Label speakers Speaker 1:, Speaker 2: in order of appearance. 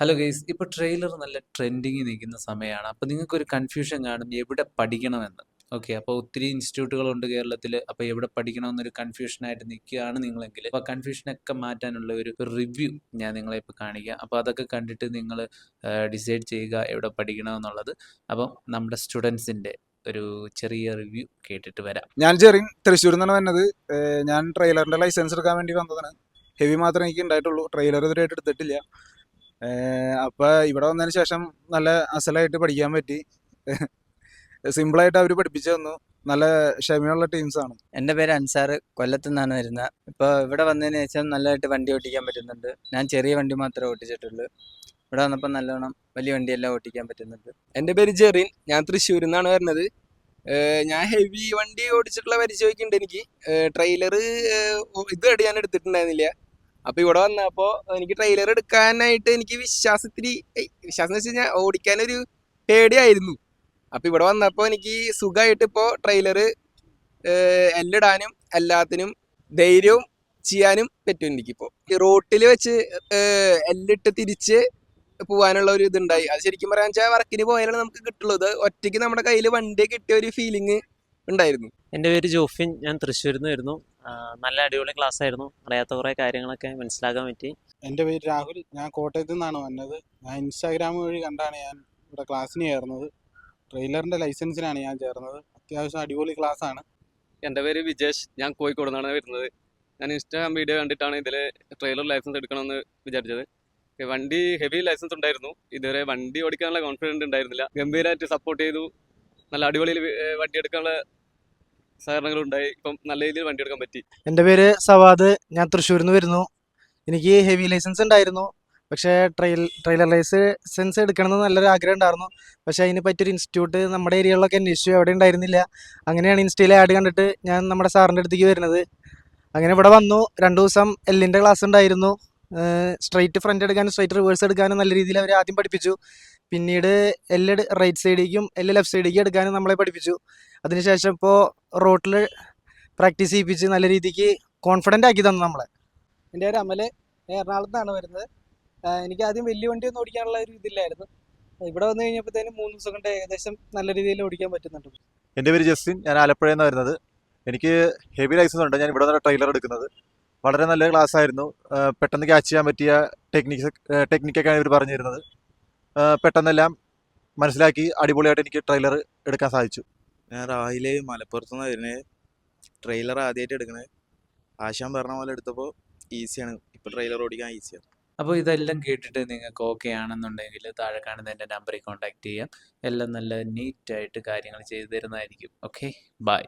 Speaker 1: Hello guys ഇപ്പോൾ trailer നല്ല ട്രെൻഡിങ്ങിൽ നിൽക്കുന്ന സമയമാണ്. അപ്പോൾ നിങ്ങൾക്കൊരു കൺഫ്യൂഷൻ കാണും എവിടെ പഠിക്കണമെന്ന്. ഓക്കെ അപ്പോൾ ഒത്തിരി ഇൻസ്റ്റിറ്റ്യൂട്ടുകളുണ്ട് കേരളത്തിൽ. അപ്പോൾ എവിടെ പഠിക്കണമെന്നൊരു കൺഫ്യൂഷനായിട്ട് നിൽക്കുകയാണ് നിങ്ങളെങ്കിൽ. അപ്പോൾ കൺഫ്യൂഷനൊക്കെ മാറ്റാനുള്ള ഒരു റിവ്യൂ ഞാൻ നിങ്ങളെ ഇപ്പോൾ കാണിക്കാം. അപ്പോൾ അതൊക്കെ കണ്ടിട്ട് നിങ്ങൾ ഡിസൈഡ് ചെയ്യുക എവിടെ പഠിക്കണമെന്നുള്ളത്. അപ്പം നമ്മുടെ സ്റ്റുഡൻസിന്റെ ഒരു ചെറിയ റിവ്യൂ കേട്ടിട്ട് വരാം.
Speaker 2: ഞാൻ ചെറിയ തൃശ്ശൂരിൽ നിന്നാണ് വന്നത് ഞാൻ ട്രെയിലറിന്റെ ലൈസൻസ് എടുക്കാൻ വേണ്ടി വന്നതാണ്. ഹെവി മാത്രമേ എനിക്ക് ഉണ്ടായിട്ടുള്ളൂ ട്രെയിലർ ഇതുവരെയായിട്ട് എടുത്തിട്ടില്ല. അപ്പൊ ഇവിടെ വന്നതിന് ശേഷം നല്ല അസലായിട്ട് പഠിക്കാൻ പറ്റി. സിമ്പിളായിട്ട് അവർ പഠിപ്പിച്ചു തന്നു. നല്ല ക്ഷമയുള്ള ടീംസാണ്
Speaker 3: എന്റെ പേര് അൻസാർ. കൊല്ലത്തു നിന്നാണ് വരുന്നത് ഇപ്പോൾ ഇവിടെ വന്നതിന് ശേഷം നല്ലതായിട്ട് വണ്ടി ഓടിക്കാൻ പറ്റുന്നുണ്ട്. ഞാൻ ചെറിയ വണ്ടി മാത്രമേ ഓട്ടിച്ചിട്ടുള്ളൂ. ഇവിടെ വന്നപ്പോൾ നല്ലോണം വലിയ വണ്ടിയെല്ലാം ഓട്ടിക്കാൻ പറ്റുന്നുണ്ട്.
Speaker 4: എന്റെ പേര് ജെറിൻ. ഞാൻ തൃശ്ശൂരിൽ നിന്നാണ് വരുന്നത്. ഞാൻ ഹെവി വണ്ടി ഓടിച്ചിട്ടുള്ള പരിചയമൊക്കെ ഉണ്ട് എനിക്ക്. ട്രെയിലർ ഇതുവരെ ഞാൻ എടുത്തിട്ടുണ്ടായിരുന്നില്ല. അപ്പോൾ ഇവിടെ വന്നപ്പോ എനിക്ക് ട്രെയിലർ എടുക്കാനായിട്ട് എനിക്ക് വിശ്വാസത്തിരി വിശ്വാസം വെച്ച് കഴിഞ്ഞാൽ ഓടിക്കാനൊരു പേടിയായിരുന്നു. അപ്പൊ ഇവിടെ വന്നപ്പോ എനിക്ക് സുഖമായിട്ട് ഇപ്പോ ട്രെയിലർ എല്ലിടാനും എല്ലാത്തിനും ധൈര്യവും ചെയ്യാനും പറ്റും എനിക്കിപ്പോ. റോട്ടിൽ വെച്ച് എല്ലിട്ട് തിരിച്ച് പോകാനുള്ള ഒരു ഇതുണ്ടായി. അത് ശരിക്കും പറയാന്ന് വെച്ചാൽ വർക്കിന് പോയാലാണ് നമുക്ക് കിട്ടുള്ളൂ. ഒറ്റയ്ക്ക് നമ്മുടെ കയ്യിൽ വണ്ടി കിട്ടിയ ഒരു ഫീലിംഗ് ഉണ്ടായിരുന്നു.
Speaker 5: എന്റെ പേര് ജോഫിൻ ഞാൻ തൃശ്ശൂരിൽ നിന്ന് വരുന്നു നല്ല അടിപൊളി ക്ലാസ് ആയിരുന്നു അറിയാത്ത കുറേ കാര്യങ്ങളൊക്കെ മനസ്സിലാക്കാൻ പറ്റി.
Speaker 6: എന്റെ പേര് രാഹുൽ ഞാൻ കോട്ടയത്തു നിന്നാണ് വന്നത്. ഞാൻ ഇൻസ്റ്റാഗ്രാം വഴി കണ്ടാണ് ഞാൻ ഇവിടെ ക്ലാസ്സിന് ചേർന്നത്. ട്രെയിലറിന്റെ ലൈസൻസിനാണ് ഞാൻ ചേർന്നത്. അത്യാവശ്യം അടിപൊളി ക്ലാസ്
Speaker 7: ആണ് എന്റെ പേര് വിജേഷ് ഞാൻ കോഴിക്കോട് നിന്നാണ് വരുന്നത്. ഞാൻ ഇൻസ്റ്റാഗ്രാം വീഡിയോ കണ്ടിട്ടാണ് ഇതിൽ ട്രെയിലർ ലൈസൻസ് എടുക്കണമെന്ന് വിചാരിച്ചത്. വണ്ടി ഹെവി ലൈസൻസ് ഉണ്ടായിരുന്നു. ഇതുവരെ വണ്ടി ഓടിക്കാനുള്ള കോൺഫിഡന്റ് ഉണ്ടായിരുന്നില്ല. ഗംഭീരമായിട്ട് സപ്പോർട്ട് ചെയ്തു. നല്ല അടിപൊളിയിൽ വണ്ടി എടുക്കാനുള്ള സഹകരണങ്ങൾ ഉണ്ടായി ഇപ്പം നല്ല രീതിയിൽ വണ്ടി എടുക്കാൻ പറ്റി.
Speaker 8: എന്റെ പേര് സവാദ്. ഞാൻ തൃശ്ശൂരിൽ നിന്ന് വരുന്നു. എനിക്ക് ഹെവി ലൈസൻസ് ഉണ്ടായിരുന്നു. പക്ഷേ ട്രെയിൽ ട്രെയിലർ ലൈസൻസ് എടുക്കണമെന്ന് നല്ലൊരു ആഗ്രഹം ഉണ്ടായിരുന്നു. പക്ഷേ അതിന് പറ്റിയൊരു ഇൻസ്റ്റിറ്റ്യൂട്ട് നമ്മുടെ ഏരിയകളിലൊക്കെ അന്വേഷിച്ചു. എവിടെ ഉണ്ടായിരുന്നില്ല. അങ്ങനെയാണ് ഇൻസ്റ്റയിൽ ആഡ് കണ്ടിട്ട് ഞാൻ നമ്മുടെ സാറിന്റെ അടുത്തേക്ക് വരുന്നത്. അങ്ങനെ ഇവിടെ വന്നു. രണ്ട് ദിവസം എല്ലിന്റെ ക്ലാസ് ഉണ്ടായിരുന്നു. സ്ട്രൈറ്റ് ഫ്രണ്ട് എടുക്കാനും സ്ട്രൈറ്റ് റിവേഴ്സ് എടുക്കാനും നല്ല രീതിയിൽ അവർ ആദ്യം പഠിപ്പിച്ചു. പിന്നീട് എല്ല് റൈറ്റ് സൈഡിലേക്കും എല്ല് ലെഫ്റ്റ് സൈഡിലേക്കും എടുക്കാനും നമ്മളെ പഠിപ്പിച്ചു. അതിനുശേഷം ഇപ്പോൾ റോട്ടിൽ പ്രാക്ടീസ് ചെയ്യിപ്പിച്ച് നല്ല രീതിക്ക് കോൺഫിഡന്റ് ആക്കി തന്നു നമ്മളെ.
Speaker 9: എന്റെ പേര് അമൽ. എറണാകുളത്ത് നിന്നാണ് വരുന്നത്. എനിക്ക് ആദ്യം വലിയ വണ്ടി ഒന്നും ഓടിക്കാനുള്ള ഒരു ഇതില്ലായിരുന്നു. ഇവിടെ വന്നു കഴിഞ്ഞപ്പോഴത്തേനും മൂന്ന് ദിവസം കൊണ്ട് ഏകദേശം നല്ല രീതിയിൽ ഓടിക്കാൻ പറ്റുന്നുണ്ട്.
Speaker 10: എന്റെ പേര് ജസ്റ്റിൻ. ഞാൻ ആലപ്പുഴയിൽ നിന്ന് വരുന്നത്. എനിക്ക് ഹെവി ലൈസൻസ് ഉണ്ട്. ഞാൻ ഇവിടെ നിന്ന് ട്രെയിലർ എടുക്കുന്നത്. വളരെ നല്ല ക്ലാസ് ആയിരുന്നു. പെട്ടെന്ന് ക്യാച്ച് ചെയ്യാൻ പറ്റിയ ടെക്നിക്സ് ടെക്നിക്കൊക്കെയാണ് ഇവർ പറഞ്ഞു തരുന്നത് പെട്ടെന്നെല്ലാം മനസ്സിലാക്കി അടിപൊളിയായിട്ട് എനിക്ക് ട്രെയിലർ എടുക്കാൻ സാധിച്ചു.
Speaker 11: ഞാൻ രാവിലെ മലപ്പുറത്തു നിന്ന് വരുന്നത് ട്രെയിലർ ആദ്യമായിട്ട് എടുക്കണത് ആശാൻ പറഞ്ഞ പോലെ എടുത്തപ്പോൾ ഈസിയാണ് ഇപ്പോൾ ട്രെയിലർ ഓടിക്കാൻ ഈസിയാണ്
Speaker 1: അപ്പോൾ ഇതെല്ലാം കേട്ടിട്ട് നിങ്ങൾക്ക് ഓക്കെ ആണെന്നുണ്ടെങ്കിൽ താഴെ കാണുന്ന എന്റെ നമ്പറിൽ കോൺടാക്ട് ചെയ്യാം. എല്ലാം നല്ല നീറ്റായിട്ട് കാര്യങ്ങൾ ചെയ്തു തരുന്നതായിരിക്കും. Okay bye